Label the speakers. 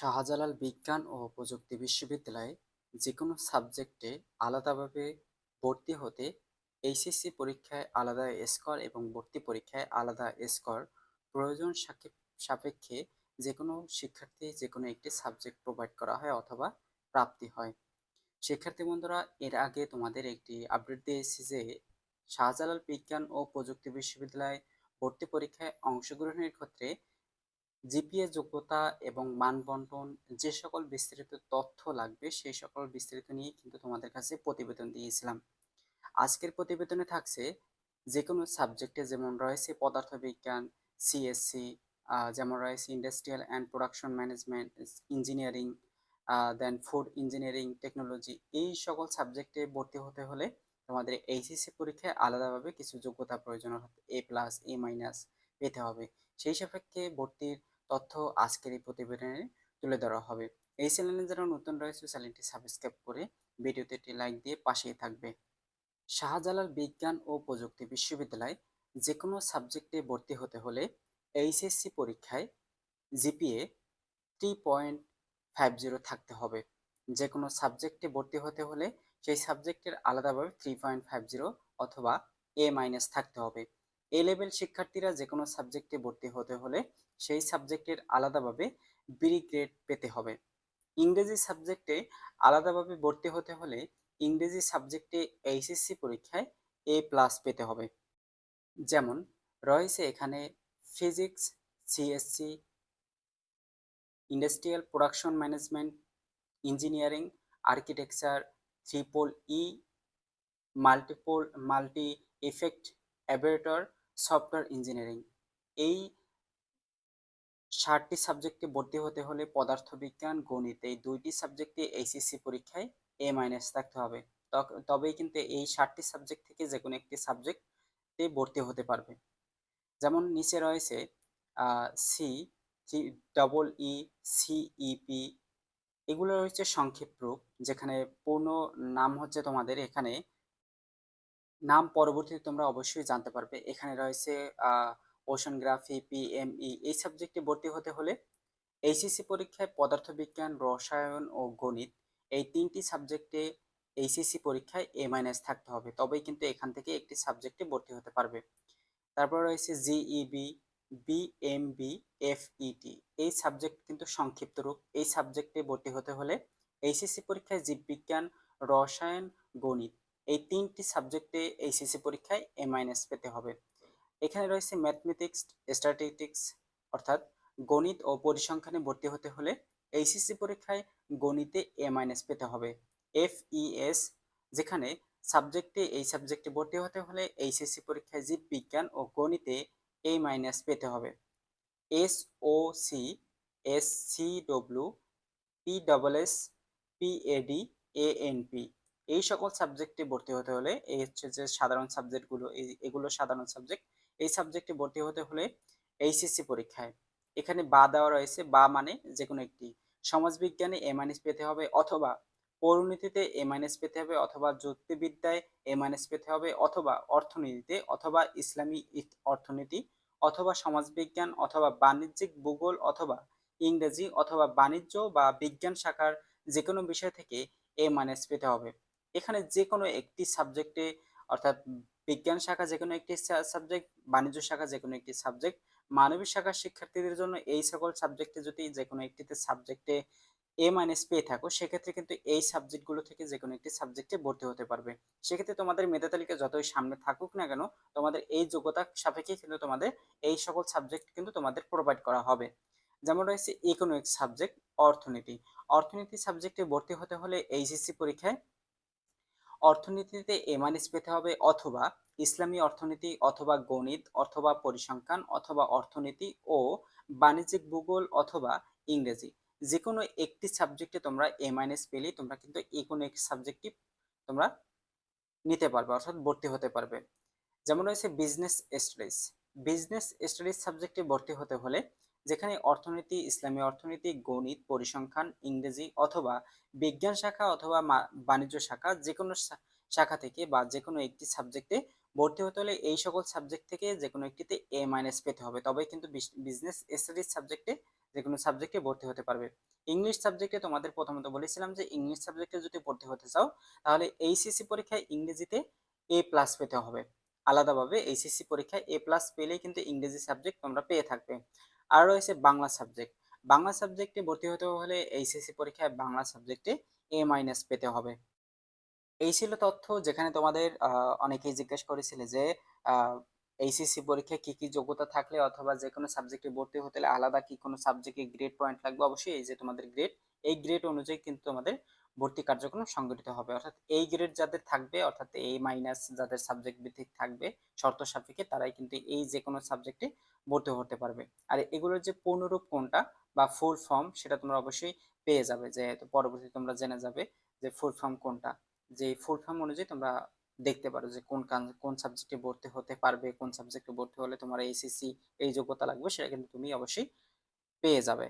Speaker 1: শাহজালাল বিজ্ঞান ও প্রযুক্তি বিশ্ববিদ্যালয়ে যেকোনো সাবজেক্টে আলাদাভাবে ভর্তি হতে এইচএসসি পরীক্ষায় আলাদা স্কোর এবং ভর্তি পরীক্ষায় আলাদা স্কোর প্রয়োজন সাপে- সাপেক্ষে যেকোনো শিক্ষার্থী যেকোনো একটি সাবজেক্ট প্রোভাইড করা হয় অথবা প্রাপ্তি হয়। শিক্ষার্থী বন্ধুরা, এর আগে তোমাদের একটি আপডেট দিয়েছি যে শাহজালাল বিজ্ঞান ও প্রযুক্তি বিশ্ববিদ্যালয় ভর্তি পরীক্ষায় অংশগ্রহণের ক্ষেত্রে জিপিএ যোগ্যতা এবং মান বন্টন যে সকল বিস্তারিত তথ্য লাগবে সেই সকল বিস্তারিত নিয়ে কিন্তু তোমাদের কাছে প্রতিবেদন দিয়েছিলাম। আজকের প্রতিবেদনে থাকছে যে কোনো সাবজেক্টে যেমন রয়েছে পদার্থবিজ্ঞান সিএসসি যেমন রয়েছে industrial and production management engineering then food engineering technology এই সকল সাবজেক্টে ভর্তি হতে হলে তোমাদের এইচএসসি পরীক্ষায় আলাদাভাবে কিছু যোগ্যতা প্রয়োজন অর্থাৎ এ প্লাস এ মাইনাস পেতে হবে। সেই সাপেক্ষে ভর্তির তথ্য আজকের এই প্রতিবেদনে তুলে ধরা হবে। এই চ্যানেলে যারা নতুন রয়েছে, চ্যানেলটি সাবস্ক্রাইব করে ভিডিওতে একটি লাইক দিয়ে পাশেই থাকবে। শাহজালাল বিজ্ঞান ও প্রযুক্তি বিশ্ববিদ্যালয় যে কোনো সাবজেক্টে ভর্তি হতে হলে এইচএসসি পরীক্ষায় GPA three point five zero থাকতে হবে। যে কোনো সাবজেক্টে ভর্তি হতে হলে সেই সাবজেক্টের আলাদাভাবে থ্রি পয়েন্ট ফাইভ জিরো অথবা এ মাইনাস থাকতে হবে। এ লেভেল শিক্ষার্থীরা যে কোনো সাবজেক্টে ভর্তি হতে হলে সেই সাবজেক্টের আলাদাভাবে বি গ্রেড পেতে হবে। ইংরেজি সাবজেক্টে আলাদাভাবে ভর্তি হতে হলে ইংরেজি সাবজেক্টে এইচএসসি পরীক্ষায় এ প্লাস পেতে হবে। যেমন, রয়েছে এখানে physics CSC industrial production management engineering architecture triple E multiple multi effect অ্যাভারেটর software engineering. এই ষাটটি সাবজেক্টে ভর্তি হতে হলে পদার্থবিজ্ঞান, গণিত, এই দুইটি সাবজেক্টে এইচএসসি পরীক্ষায় এ মাইনাস থাকতে হবে। তবেই কিন্তু এই ষাটটি সাবজেক্ট থেকে যে কোনো একটি সাবজেক্টে ভর্তি হতে পারবে। যেমন নিচে রয়েছে সি ডবল ই সিইপি এগুলো হচ্ছে সংক্ষিপ্ত রূপ, যেখানে পূর্ণ নাম হচ্ছে তোমাদের এখানে নাম পরবর্তীতে তোমরা অবশ্যই জানতে পারবে। এখানে রয়েছে ওশনগ্রাফি পিএমই এই সাবজেক্টে ভর্তি হতে হলে এইচএসসি পরীক্ষায় পদার্থবিজ্ঞান, রসায়ন ও গণিত এই তিনটি সাবজেক্টে এইচএসসি পরীক্ষায় এ মাইনাস থাকতে হবে। তবেই কিন্তু এখান থেকে একটি সাবজেক্টে ভর্তি হতে পারবে। তারপর রয়েছে জিইবি বিএমবি এফইটি এই সাবজেক্ট কিন্তু সংক্ষিপ্ত রূপ। এই সাবজেক্টে ভর্তি হতে হলে এইচএসসি পরীক্ষায় জীববিজ্ঞান, রসায়ন, গণিত এই তিনটি সাবজেক্টে এইচএসসি পরীক্ষায় এ মাইনাস পেতে হবে। এখানে রয়েছে ম্যাথমেটিক্স স্ট্যাটিস্টিক্স অর্থাৎ গণিত ও পরিসংখ্যানে ভর্তি হতে হলে এইচএসসি পরীক্ষায় গণিতে এ মাইনাস পেতে হবে। এফইএস যেখানে সাবজেক্টে এই সাবজেক্টে ভর্তি হতে হলে এইচএসসি পরীক্ষায় জীব বিজ্ঞান ও গণিতে এ মাইনাস পেতে হবে। S O C S C W P double S PAD ANP এই সকল সাবজেক্টে ভর্তি হতে হলে, এই হচ্ছে যে সাধারণ সাবজেক্টগুলো এই, এগুলো সাধারণ সাবজেক্ট এই সাবজেক্টে ভর্তি হতে হলে এইচএসসি পরীক্ষায়। এখানে বা দেওয়া রয়েছে, বা মানে যে কোনো একটি। সমাজবিজ্ঞানে এ মাইনাস পেতে হবে অথবা পরিণতিতে এ মাইনাস পেতে হবে অথবা যুক্তিবিদ্যায় এ মাইনাস পেতে হবে অথবা অর্থনীতিতে অথবা ইসলামী অর্থনীতি অথবা সমাজবিজ্ঞান অথবা বাণিজ্যিক ভূগোল অথবা ইংরেজি অথবা বাণিজ্য বা বিজ্ঞান শাখার যে কোনো বিষয় থেকে এ মাইনাস পেতে হবে। এখানে যে কোনো একটি সাবজেক্টে অর্থাৎ বিজ্ঞান শাখা যে কোনো একটি সাবজেক্ট বাণিজ্য শাখা যে কোনো একটি সাবজেক্ট মানবিক শাখার শিক্ষার্থীদের জন্য এই সকল সাবজেক্টে যদি যে কোনো একটিতে সাবজেক্টে এ মাইনাস পেয়ে থাকো, সেক্ষেত্রে কিন্তু এই সাবজেক্টগুলো থেকে যে কোনো একটি সাবজেক্টে ভর্তি হতে পারবে। সেক্ষেত্রে তোমাদের মেধা তালিকা যতই সামনে থাকুক না কেন, তোমাদের এই যোগ্যতা সাপেক্ষে কিন্তু তোমাদের এই সকল সাবজেক্ট কিন্তু তোমাদের প্রোভাইড করা হবে। যেমন রয়েছে ইকোনমিক্স সাবজেক্ট অর্থনীতি। অর্থনীতি সাবজেক্টে ভর্তি হতে হলে এইচএসসি পরীক্ষায় অর্থনীতিতে এ মাইনাস পেতে হবে অথবা ইসলামী অর্থনীতি অথবা গণিত অথবা পরিসংখ্যান অথবা অর্থনীতি ও বাণিজ্যিক ভূগোল অথবা ইংরেজি। যে কোনো একটি সাবজেক্টে তোমরা এ মাইনাস পেলেই তোমরা কিন্তু এই কোনো একটি সাবজেক্টই তোমরা নিতে পারবে, অর্থাৎ ভর্তি হতে পারবে। যেমন রয়েছে বিজনেস স্টাডিজ বিজনেস স্টাডিজ সাবজেক্টে ভর্তি হতে হলে যেখানে অর্থনীতি, ইসলামী অর্থনীতি, গণিত, পরিসংখ্যান, ইংরেজি অথবা বিজ্ঞান শাখা অথবা বাণিজ্য শাখা যে কোনো শাখা থেকে বা যে কোনো একটি সাবজেক্টে ভর্তি হতে হলে এই সকল সাবজেক্ট থেকে যে কোনো একটিতে এ মাইনাস পেতে হবে। তবেই কিন্তু বিজনেস স্টাডিজ সাবজেক্টে যে কোনো সাবজেক্টে ভর্তি হতে পারবে। ইংলিশ সাবজেক্টে তোমাদের প্রথমত বলেছিলাম যে ইংলিশ সাবজেক্টে যদি ভর্তি হতে চাও, তাহলে এইচএসসি পরীক্ষায় ইংরেজিতে এ প্লাস পেতে হবে। আলাদাভাবে এইচএসসি পরীক্ষায় এ প্লাস পেলেই কিন্তু ইংরেজি সাবজেক্ট তোমরা পেয়ে থাকবে। আর রয়েছে বাংলা সাবজেক্ট বাংলা সাবজেক্টে ভর্তি হতে হলে এইচএসসি পরীক্ষায় বাংলা সাবজেক্টে এ মাইনাস পেতে হবে। এই ছিল তথ্য যেখানে তোমাদের অনেকেই জিজ্ঞেস করেছিলে যে এইচএসসি পরীক্ষায় কি কি যোগ্যতা থাকলে অথবা যে কোনো সাবজেক্টে ভর্তি হতে হলে আলাদা কি কোনো সাবজেক্টে গ্রেড পয়েন্ট লাগবে? অবশ্যই এই যে তোমাদের গ্রেড এই গ্রেড অনুযায়ী কিন্তু তোমাদের ভর্তি কার্যক্রম সংগঠিত হবে। অর্থাৎ এই গ্রেড যাদের থাকবে, অর্থাৎ এই মাইনাস যাদের সাবজেক্ট ভিত্তিক থাকবে, শর্ত সাপেক্ষে তারাই কিন্তু এই যে কোনো সাবজেক্টে ভর্তি হতে পারবে। আর এগুলোর যে পূর্ণরূপ কোনটা বা ফুল ফর্ম সেটা তোমরা অবশ্যই পেয়ে যাবে যে পরবর্তীতে তোমরা জেনে যাবে যে ফুল ফর্ম কোনটা। যে ফুল ফর্ম অনুযায়ী তোমরা দেখতে পারো যে কোন কান- সাবজেক্টে ভর্তি হতে পারবে, কোন সাবজেক্টে ভর্তি হলে তোমার এইচএসসি এই যোগ্যতা লাগবে সেটা কিন্তু তুমি অবশ্যই পেয়ে যাবে।